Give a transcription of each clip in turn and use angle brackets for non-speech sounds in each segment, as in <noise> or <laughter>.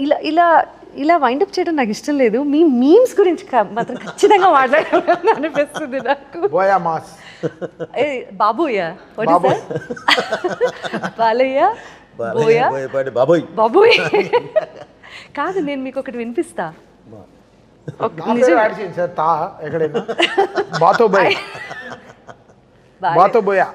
ఇలా ఇలా ఇలా వైండప్ చేయడం నాకు ఇష్టం లేదు. మీ మీమ్స్ గురించి క- మాత్రం ఖచ్చితంగా మాట్లాడాలని అనిపిస్తుంది నాకు. Buoy mass. ఏ బాబోయా వాట్ ఇస్ దట్ బాలయ్య? బాబోయ్. బాబోయ్. కాదు నేను మీకు ఒకటి వినిపిస్తా. తా ఎక్కడైనా. బాతో బోయ్. బాతో buoy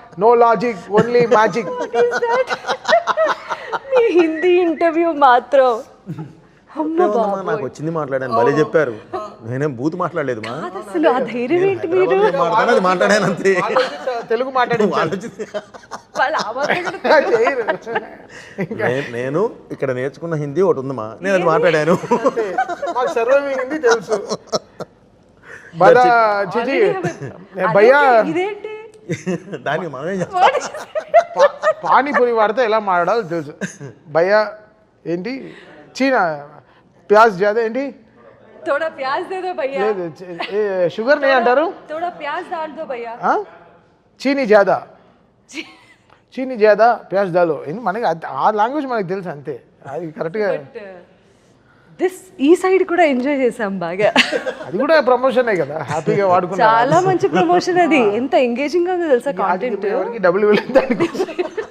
no logic only magic Hindi interview మాత్రం. నాకు వచ్చింది మాట్లాడాను భలే చెప్పారు. నేనేం బూత్ మాట్లాడలేదు మా. అసలు ఆ ధైర్యం ఏంటి మీరు? మాట్లాడేది మాట్లాడాను అంతే. తెలుగు మాట్లాడించాలి ఆలోచిస్తే వాళ్ళ ఆవాజం కూడా <laughs> చేయరు నే- నేను ఇక్కడ నేర్చుకున్న హిందీ ఒకటి ఉందమ్మా నేను అది మాట్లాడాను. హిందీ తెలుసు? భయ్యా ఇదేంటి? దానికి మనమే చేస్తాం పా- పానీపూరి వాడితే ఎలా మాట్లాడాలో తెలుసు భయ్యా ఏంటి చీనా ప్యాజ్ జాదా ఏంటి थोड़ा प्याज दे दो भैया లేదు చి- ఏ, షుగర్ నే అంటారు थोड़ा प्याज डाल दो भैया ఆ? చీనీ జాదా చీనీ జాదా ప్యాజ్ దాలో ఏంటి మనకి అది- ఆ లాంగ్వేజ్ మనకి తెలుసు అంతే అది కరెక్ట్గా దిస్ ఈ సైడ్ కూడా ఎంజాయ్ చేసాం బాగా. అది కూడా ప్రమోషనే కదా హ్యాపీగా వాడుకున్నా. చాలా మంచి ప్రమోషన్ అది. ఎంత ఎంగేజింగ్గా ఉందో తెలుసా కాంటెంట్ ఎవరికి డబ్బులు వెళ్ళింది దానికి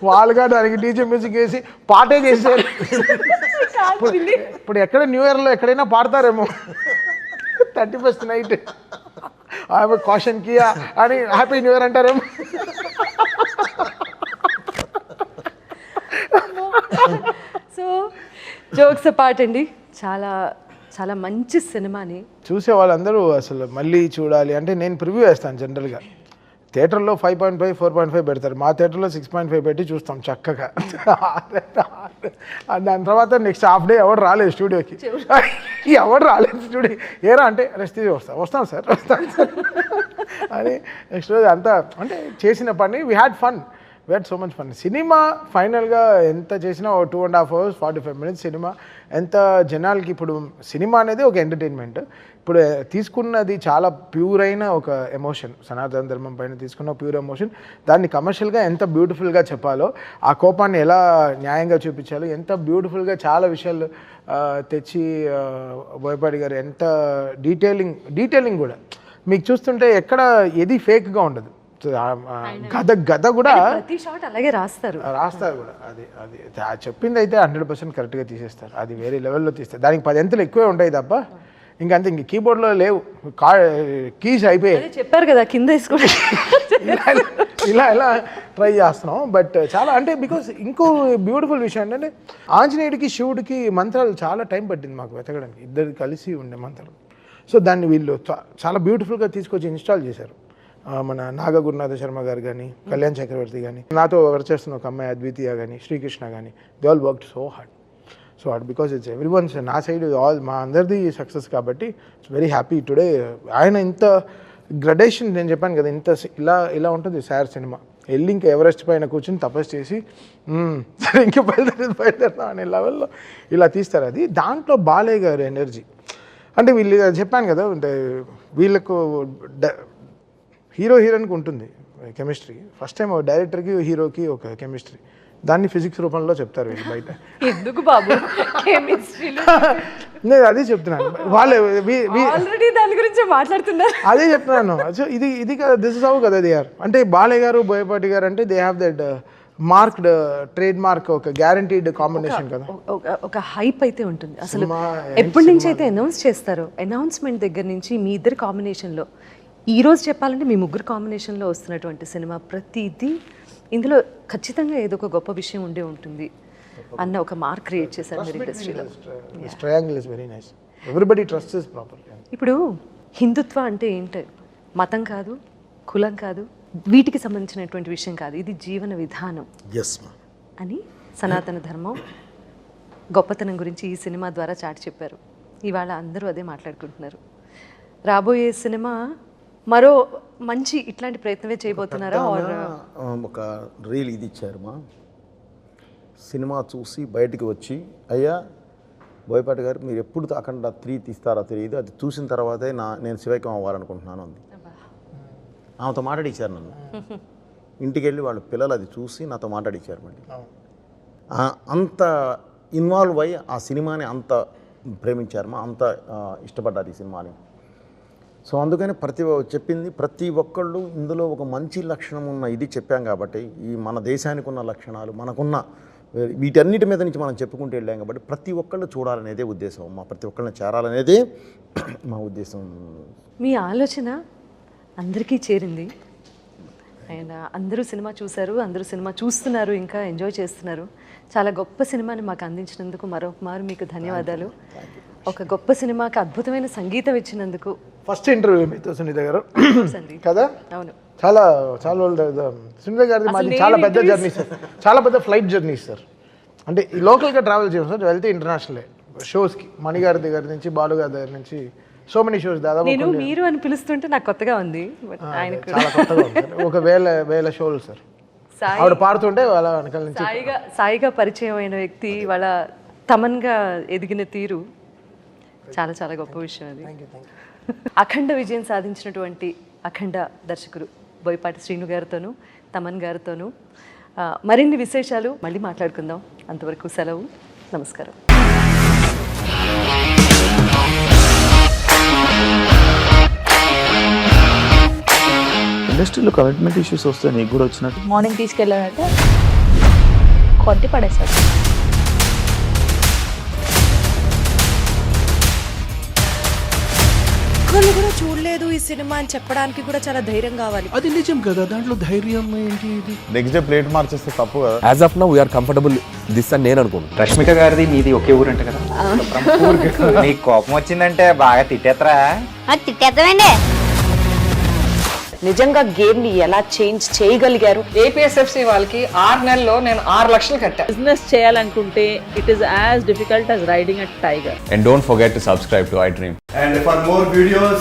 వాళ్ళుగా దానికి డీజే మ్యూజిక్ వేసి పాటే చేశారు. ఇప్పుడు ఎక్కడ న్యూ ఇయర్లో ఎక్కడైనా పాడతారేమో. Thirty first night. ఆమె కాషన్ కియా అని హ్యాపీ న్యూ ఇయర్ అంటారేమో. సో జోక్స్ అపార్ట్ అండి. చాలా చాలా మంచి సినిమాని. చూసే వాళ్ళందరూ అసలు మళ్ళీ చూడాలి. అంటే నేను ప్రివ్యూ వేస్తాను జనరల్గా. థియేటర్లో five point five four point five పెడతారు. మా థియేటర్లో సిక్స్ పాయింట్ ఫైవ్ పెట్టి చూస్తాం చక్కగా. <laughs> దాని తర్వాత నెక్స్ట్ హాఫ్ డే ఎవరు రాలేదు స్టూడియోకి. <laughs> ఎవరు రాలేదు స్టూడియో. ఏరా అంటే రెస్ట్ తీసి వస్తా వస్తాం సార్ వస్తాం సార్. <laughs> అని నెక్స్ట్ రోజు అంతా అంటే చేసిన పని we had fun had so much fun cinema ఫైనల్గా ఎంత చేసినా ఒక two and half hours forty five minutes cinema ఎంత జనాలకి ఇప్పుడు సినిమా అనేది ఒక ఎంటర్టైన్మెంట్ ఇప్పుడు eh, తీసుకున్నది చాలా ప్యూర్ అయిన ఒక ఎమోషన్ సనాతన ధర్మం పైన తీసుకున్న ప్యూర్ ఎమోషన్ దాన్ని కమర్షియల్గా ఎంత బ్యూటిఫుల్గా చెప్పాలో ఆ కోపాన్ని ఎలా న్యాయంగా చూపించాలో ఎంత బ్యూటిఫుల్గా చాలా విషయాలు తెచ్చి బోయపాటి గారు ఎంత డీటెయిలింగ్ డీటెయిలింగ్ కూడా. మీకు చూస్తుంటే ఎక్కడ ఏది ఫేక్గా ఉండదు. గద గద కూడా ప్రతి షాట్ అలాగే రాస్తారు. రాస్తారు కూడా. అది అది చెప్పింది అయితే హండ్రెడ్ పర్సెంట్ కరెక్ట్గా తీసేస్తారు. అది వేరే లెవెల్లో తీస్తారు. దానికి పది ఎంతలు ఎక్కువే ఉంటాయి తప్ప ఇంకంతే ఇంక కీబోర్డ్లో లేవు. కా కీస్ అయిపోయాయి. చెప్పారు కదా కింద వేసుకోండి. ఇలా ఇలా ట్రై చేస్తున్నాం. బట్ చాలా అంటే బికాస్ ఇంకో బ్యూటిఫుల్ విషయం ఏంటంటే ఆంజనేయుడికి శివుడికి మంత్రాలు చాలా టైం పట్టింది మాకు వెతకడానికి. ఇద్దరు కలిసి ఉండే మంత్రాలు సో దాన్ని వీళ్ళు చాలా బ్యూటిఫుల్గా తీసుకొచ్చి ఇన్స్టాల్ చేశారు. మన నాగ గురునాథ శర్మ గారు కానీ కళ్యాణ్ చక్రవర్తి కానీ నాతో వర్క్ చేస్తున్న ఒక అమ్మాయి అద్వితీయ కానీ శ్రీకృష్ణ కానీ they all work so hard so hard because it's everyone's నా సైడ్ ఆల్ మా అందరిది సక్సెస్ కాబట్టి ఇట్స్ వెరీ హ్యాపీ టుడే ఆయన ఇంత గ్రడేషన్ నేను చెప్పాను కదా ఇంత సి- ఇలా ఇలా ఉంటుంది సార్ సినిమా. వెళ్ళి ఇంకా ఎవరెస్ట్ పైన కూర్చొని తపస్సు చేసి సరే ఇంకా బయలుదేరి బయలుదేరుతాం అనే లెవెల్లో ఇలా తీస్తారు. అది దాంట్లో బాలయ్య గారు ఎనర్జీ అంటే వీళ్ళు చెప్పాను కదా అంటే వీళ్ళకు డ- హీరో హీరోయిన్కి ఉంటుంది కెమిస్ట్రీ. ఫస్ట్ టైం డైరెక్టర్కి హీరోకి ఒక కెమిస్ట్రీ. దాన్ని ఫిజిక్స్ రూపంలో చెప్తారు వీళ్ళు బయట. ఎందుకు బాబు? <laughs> నేను అదే చెప్తున్నాను. వాళ్ళే ఆల్రెడీ దాని గురించి మాట్లాడుతున్నారు. అదే చెప్తున్నాను. సో ఇది ఇది కదా దిస్ ఇస్ హౌ కదా దే ఆర్ అంటే బాలయ్య గారు బోయపాటి గారు అంటే they have that marked trade mark ఒక గ్యారంటీడ్ కాంబినేషన్ కదా. ఒక- హైప్ అయితే ఉంటుంది. అసలు ఎప్పటి నుంచి అయితే అనౌన్స్ చేస్తారో అనౌన్స్మెంట్ దగ్గర నుంచి మీ ఇద్దరి కాంబినేషన్లో ఈ రోజు చెప్పాలంటే మీ ముగ్గురు కాంబినేషన్లో వస్తున్నటువంటి సినిమా ప్రతిదీ ఇందులో ఖచ్చితంగా ఏదో ఒక గొప్ప విషయం ఉండే ఉంటుంది అన్న ఒక మార్క్ క్రియేట్ చేశారు మీరు ఇండస్ట్రీలో. Triangle is very nice everybody trust is proper ఇప్పుడు హిందుత్వ అంటే ఏంటి? మతం కాదు కులం కాదు వీటికి సంబంధించినటువంటి విషయం కాదు. ఇది జీవన విధానం. అని సనాతన ధర్మం గొప్పతనం గురించి ఈ సినిమా ద్వారా చాటి చెప్పారు. ఇవాళ అందరూ అదే మాట్లాడుకుంటున్నారు. రాబోయే సినిమా మరో మంచి ఇట్లాంటి ప్రయత్నమే చేయబోతున్నారా? ఒక రీల్ ఇది ఇచ్చారు మా. సినిమా చూసి బయటికి వచ్చి అయ్యా బోయపాటి గారు మీరు ఎప్పుడు అఖండ త్రీ తీస్తారో తెలియదు. అది చూసిన తర్వాతే నా నేను శివైకం అవ్వాలనుకుంటున్నాను అంది. ఆమెతో మాట్లాడిచ్చారు నన్ను. ఇంటికి వెళ్ళి వాళ్ళ పిల్లలు అది చూసి నాతో మాట్లాడిచ్చారు మళ్ళీ. ఆ, అంత ఇన్వాల్వ్ అయ్యి ఆ సినిమాని అంత ప్రేమించారు మా. అంత ఇష్టపడ్డారు ఈ సినిమాని. సో అందుకని ప్రతి చెప్పింది ప్రతి ఒక్కళ్ళు ఇందులో ఒక మంచి లక్షణం ఉన్న ఇది చెప్పాం కాబట్టి ఈ మన దేశానికి ఉన్న లక్షణాలు మనకున్న వీటన్నిటి మీద నుంచి మనం చెప్పుకుంటూ వెళ్ళాం కాబట్టి ప్రతి ఒక్కళ్ళు చూడాలనేదే ఉద్దేశం. మా ప్రతి ఒక్కళ్ళని చేరాలనేదే మా ఉద్దేశం. మీ ఆలోచన అందరికీ చేరింది. అండ్ అందరూ సినిమా చూశారు అందరూ సినిమా చూస్తున్నారు ఇంకా ఎంజాయ్ చేస్తున్నారు. చాలా గొప్ప సినిమాని మాకు అందించినందుకు మరొక మారు మీకు ధన్యవాదాలు. ఒక గొప్ప సినిమాకి అద్భుతమైన సంగీతం ఇచ్చినందుకు ఫస్ట్ ఇంటర్వ్యూ మీతో సునీత గారు. కదా? అవును. చాలా చాలా రోజులు. సునీత గారిది మాది చాలా పెద్ద జర్నీ సార్. చాలా పెద్ద ఫ్లైట్ జర్నీ సార్. అంటే ఈ లోకల్గా ట్రావెల్ చేయం సార్ వెళ్తే ఇంటర్నేషనల్. షోస్కి మణి గారి దగ్గర నుంచి బాలు గారి దగ్గర నుంచి సో మెనీ షోస్ దాదాపు నేను మీరు అని పిలుస్తుంటే నాకు కొత్తగా ఉంది చాలా కొత్తగా ఒక వేల వేల షోలు సార్. ఆవిడ పాడుతుంటే వాళ్ళ వెనకాల నుంచి. సాయిగా సాయిగా పరిచయం అయిన వ్యక్తి వాళ్ళ తమన్గా ఎదిగిన తీరు. చాలా చాలా గొప్ప విషయం అది. అఖండ విజయం సాధించినటువంటి అఖండ దర్శకుడు బోయపాటి శ్రీను గారితోనూ తమన్ గారితోనూ. మరిన్ని విశేషాలు మళ్ళీ మాట్లాడుకుందాం. అంతవరకు సెలవు. నమస్కారం. ఇండస్ట్రీలో కమిట్మెంట్ ఇష్యూస్ వస్తే నీకు కూడా వచ్చినట్టు? మార్నింగ్ తీసుకెళ్ళాడంటే కొట్టి పడేశాడు. చూడలేదు ఈ సినిమా అని చెప్పడానికి కూడా చాలా ధైర్యం కావాలి. అది నిజం కదా దాంట్లో ధైర్యం ఏంటి ఇది? నెక్స్ట్ డే ప్లేట్ మార్చేస్తే తప్పు కదా. As of now we are comfortable this అని నేను అనుకుంటున్నాను. రష్మిక గారిది మీది ఒకే ఊరంట కదా? నీకు కోపం వచ్చిందంటే బాగా తిట్టేత్తరా? తిట్టేద్దామండి నిజంగా గేమ్ని ఎలా చేంజ్ చేయగలిగారు? ఏపీఎస్ఎఫ్సి వాళ్ళకి ఆరు నెలల్లో నేను ఆరు లక్షలు కట్టా. బిజినెస్ చేయాలనుకుంటే it is as difficult as riding a tiger and don't forget to subscribe to iDream And for more videos,